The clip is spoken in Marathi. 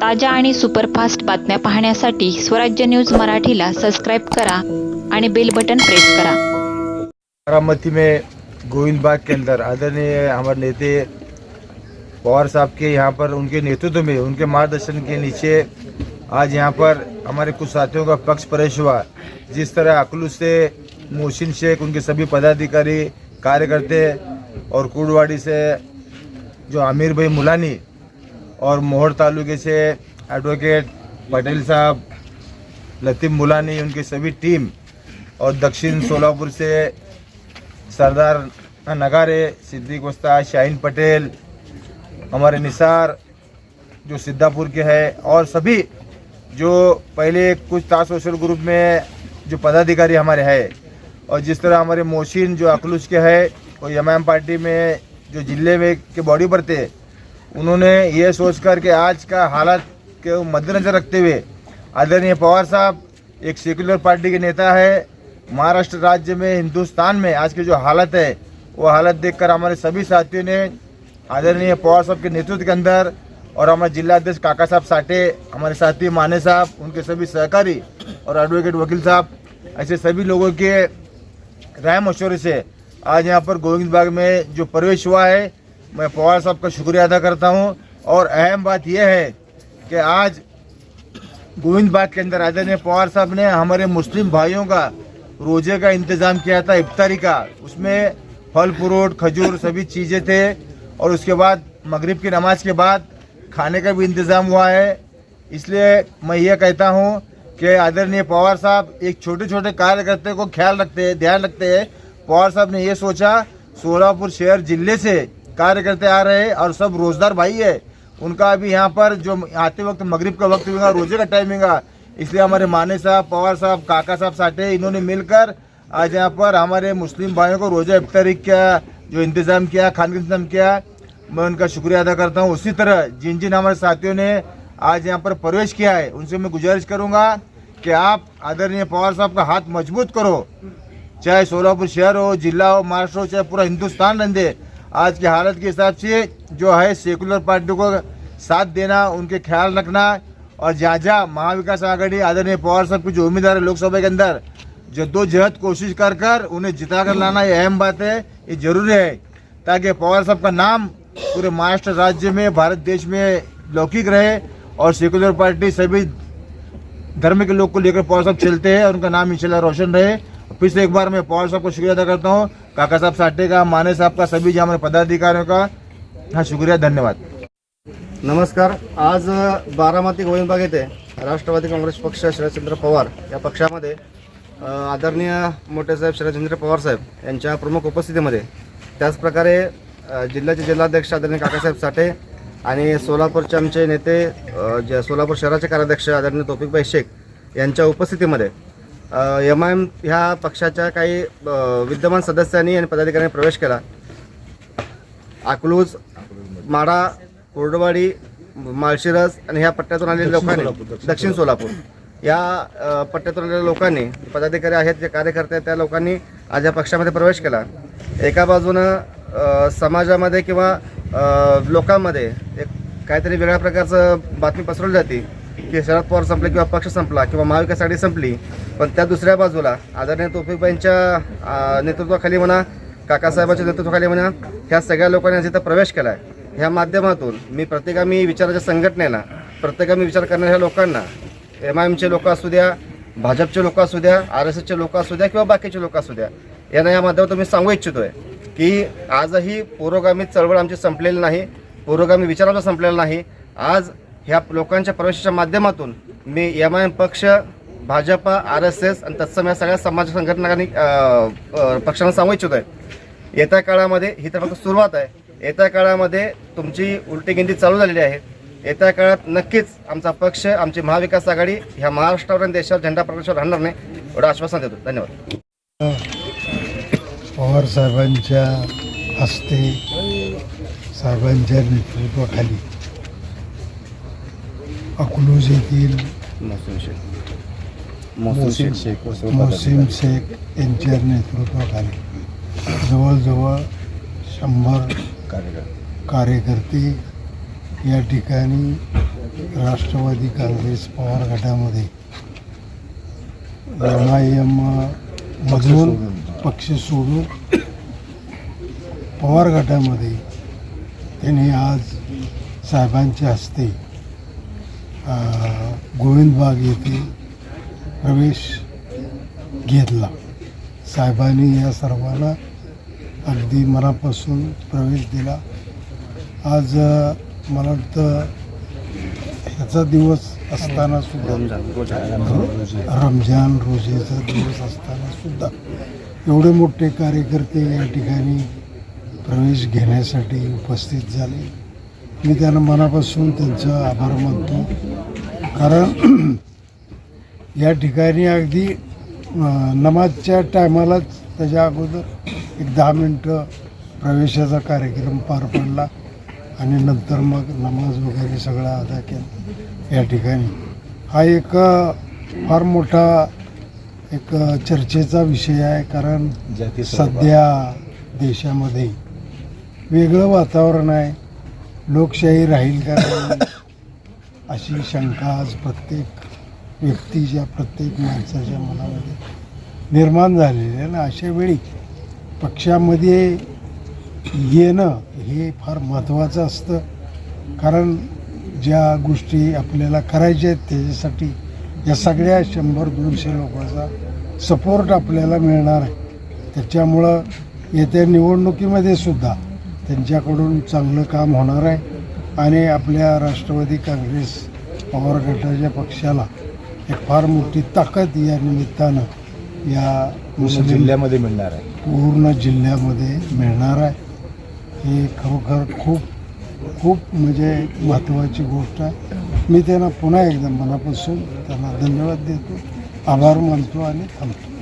ताज्या आणि सुपरफास्ट बातम्या पाहण्यासाठी स्वराज्य न्यूज़ मराठीला सबस्क्राईब करा आणि बेल बटन प्रेस करा. बारामती में गोविंद बाग के अंदर आदरणीय हमारे नेते पवार साहब के यहाँ पर उनके नेतृत्व में, उनके मार्गदर्शन के नीचे आज यहाँ पर हमारे कुछ साथियों का पक्ष प्रवेश हुआ। जिस तरह अकलू से, मोहसिन शेख, उनके सभी पदाधिकारी, कार्यकर्ते और कुड़वाड़ी से जो आमिर भाई मुलानी और मोहर तालुके से एडवोकेट पटेल साहब, लतीफ़ मुलानी, उनकी सभी टीम और दक्षिण सोलापुर से सरदार नगारे, सिद्दीक उस्ताद शाहीन पटेल, हमारे निसार जो सिद्धापुर के हैं और सभी जो पहले कुछ टास्क सोशल ग्रुप में जो पदाधिकारी हमारे हैं और जिस तरह हमारे मोहसिन जो अखलूस के हैं और एम पार्टी में जो ज़िले में के बॉडी पर थे उन्होंने ये सोचकर के आज का हालात के मद्देनजर रखते हुए आदरणीय पवार साहब, एक सेक्युलर पार्टी के नेता है, महाराष्ट्र राज्य में, हिंदुस्तान में आज की जो हालत है, वो हालत देखकर हमारे सभी साथियों ने आदरणीय पवार साहब के नेतृत्व के अंदर और हमारे जिला अध्यक्ष काका साहब साठे, हमारे साथी माने साहब, उनके सभी सहकारी और एडवोकेट वकील साहब, ऐसे सभी लोगों के राय मशवरे से आज यहाँ पर गोविंद बाग में जो प्रवेश हुआ है मैं पवार साहब का शुक्रिया अदा करता हूँ। और अहम बात यह है कि आज गोविंद बाग के अंदर आदरणीय पवार साहब ने हमारे मुस्लिम भाइयों का रोज़े का इंतज़ाम किया था, इफ्तारी का। उसमें फल, फ्रूट, खजूर, सभी चीज़ें थे। और उसके बाद मगरिब की नमाज़ के बाद खाने का भी इंतज़ाम हुआ है। इसलिए मैं ये कहता हूँ कि आदरणीय पवार साहब एक छोटे छोटे कार्यकर्ते को ख्याल रखते हैं ध्यान रखते हैं। पवार साहब ने ये सोचा, सोलापुर शहर ज़िले से कार्यकर्ते आ रहे हैं और सब रोजदार भाई है। उनका अभी यहाँ पर जो आते वक्त, मगरिब का वक्त होगा, रोज़े का टाइम होगा, इसलिए हमारे माने साहब, पवार साहब, काका साहब, साठे, इन्होंने मिलकर आज यहाँ पर हमारे मुस्लिम भाइयों को रोजा इफ्तारी का जो इंतज़ाम किया, खाने का इंतज़ाम किया। मैं उनका शुक्रिया अदा करता हूँ। उसी तरह जिन जिन हमारे साथियों ने आज यहाँ पर प्रवेश किया है, उनसे मैं गुजारिश करूँगा कि आप आदरणीय पवार साहब का हाथ मज़बूत करो। चाहे सोलापुर शहर हो, जिला हो, महाराष्ट्र हो, चाहे पूरा हिंदुस्तान रंदे आज की हालत के हिसाब से जो है सेकुलर पार्टी को साथ देना, उनके ख्याल रखना और जहाँ जहाँ महाविकास आघाड़ी, आदरणीय पवार साहब की जो उम्मीदवार है लोकसभा के अंदर जद्दोजहद कोशिश कर कर उन्हें जिता कर लाना ये अहम बात है, ये ज़रूरी है, ताकि पवार साहब का नाम पूरे महाराष्ट्र राज्य में, भारत देश में लौकिक रहे और सेकुलर पार्टी सभी धर्म के लोग को लेकर पवार साहब चलते हैं और उनका नाम इंशाल्लाह रोशन रहे। फिर से एक बार मैं पवार साहब को शुक्रिया अदा करता हूँ। काका साहब साठे का माने साहब का सभी जो हमारे पदाधिकारियों का हाँ शुक्रिया धन्यवाद। नमस्कार आज बारामती गोविंदबाग येथे राष्ट्रवादी काँग्रेस पक्ष शरदचंद्र पवार या पक्षामध्ये अ, आदरणीय मोठे साहेब शरदचंद्र पवार साहेब यांच्या प्रमुख उपस्थितीमध्ये त्याचप्रकारे अ, जिल्ह्याचे जिल्हाध्यक्ष आदरणीय काकासाहेब साठे आणि सोलापूरचे आमचे नेते अ, जे सोलापूर शहराचे कार्याध्यक्ष आदरणीय तोपिकभाई शेख यांच्या उपस्थितीमध्ये एम आय एम ह्या पक्षाच्या काही विद्यमान सदस्यांनी आणि पदाधिकाऱ्यांनी प्रवेश केला. अकलूज माडा कोरडवाडी माळशिरस आणि ह्या पट्ट्यातून आलेल्या लोकांनी दक्षिण सोलापूर. या पट्ट्यातून आलेल्या लोकांनी पदाधिकारी आहेत जे कार्यकर्ते आहेत त्या लोकांनी आज या पक्षामध्ये प्रवेश केला. एका बाजूनं समाजामध्ये किंवा लोकांमध्ये एक काहीतरी वेगळ्या प्रकारचं बातमी पसरवली जाते. की शरद पवार संपले किंवा पक्ष संपला किंवा महाविकास आघाडी संपली पण त्या दुसऱ्या बाजूला आदरणीय तोफिकबाईंच्या नेतृत्वाखाली म्हणा काकासाहेबांच्या नेतृत्वाखाली म्हणा ह्या सगळ्या लोकांनी जिथं प्रवेश केला आहे ह्या माध्यमातून मी प्रत्येकामी विचाराच्या संघटनेला प्रत्येकामी विचार करणाऱ्या लोकांना एम आय एमचे लोक असू द्या भाजपचे लोक असू द्या आर एस एसचे लोक असू द्या किंवा बाकीचे लोक असू द्या यांना या माध्यमातून मी सांगू इच्छितो आहे की आजही पुरोगामी चळवळ आमची संपलेली नाही पुरोगामी विचार आमचा संपलेला नाही. आज ह्या लोकांच्या प्रवेशाच्या माध्यमातून मी एम आय एम पक्ष भाजप आर एस एस आणि तत्सम या सगळ्या समाज संघटनांनी पक्षांना सांगू इच्छित आहे. येत्या काळामध्ये ही तर फक्त सुरुवात आहे. येत्या काळामध्ये तुमची उलटी गिंदी चालू झालेली आहे. येत्या काळात नक्कीच आमचा पक्ष आमची महाविकास आघाडी ह्या महाराष्ट्रावर आणि देशावर झेंडा प्रकाशावर राहणार नाही एवढं आश्वासन देतो. धन्यवाद. पवार साहेबांच्या हस्ते साहेबांच्या नेतृत्वाखाली अकलूज येथील मोहसिन शेख मोहसिन शेख यांच्या नेतृत्वाखाली जवळजवळ शंभर कार्यकर्ते या ठिकाणी राष्ट्रवादी काँग्रेस पवार गटामध्ये एम आय एम मधून पक्ष सोडून पवार गटामध्ये त्यांनी आज साहेबांच्या हस्ते गोविंदबाग येथे प्रवेश घेतला. साहेबांनी या सर्वांना अगदी मनापासून प्रवेश दिला. आज मला वाटतं ह्याचा दिवस असताना सुद्धा रमजान रोजेचा दिवस असताना सुद्धा एवढे मोठे कार्यकर्ते या ठिकाणी प्रवेश घेण्यासाठी उपस्थित झाले. मी त्यांना मनापासून त्यांचा आभार मानतो. कारण या ठिकाणी अगदी नमाजच्या टायमालाच त्याच्या अगोदर एक दहा मिनटं प्रवेशाचा कार्यक्रम पार पडला आणि नंतर मग नमाज वगैरे सगळा अदा केला या ठिकाणी. हा एक फार मोठा एक चर्चेचा विषय आहे कारण सध्या देशामध्ये वेगळं वातावरण आहे. लोकशाही राहील का नाही? अशी शंका आज प्रत्येक व्यक्तीच्या प्रत्येक माणसाच्या मनामध्ये निर्माण झालेली आहे ना अशा वेळी पक्षामध्ये येणं हे फार महत्त्वाचं असतं. कारण ज्या गोष्टी आपल्याला करायच्या आहेत त्याच्यासाठी या सगळ्या शंभर दोनशे लोकांचा सपोर्ट आपल्याला मिळणार आहे. त्याच्यामुळं येत्या निवडणुकीमध्ये सुद्धा त्यांच्याकडून चांगलं काम होणार आहे आणि आपल्या राष्ट्रवादी काँग्रेस पवार गटाच्या पक्षाला एक फार मोठी ताकद या निमित्तानं या मुस्लिम जिल्ह्यामध्ये मिळणार आहे. पूर्ण जिल्ह्यामध्ये मिळणार आहे. ही खरोखर खूप खूप म्हणजे महत्त्वाची गोष्ट आहे. मी त्यांना पुन्हा एकदा मनापासून त्यांना धन्यवाद देतो. आभार मानतो आणि थांबतो.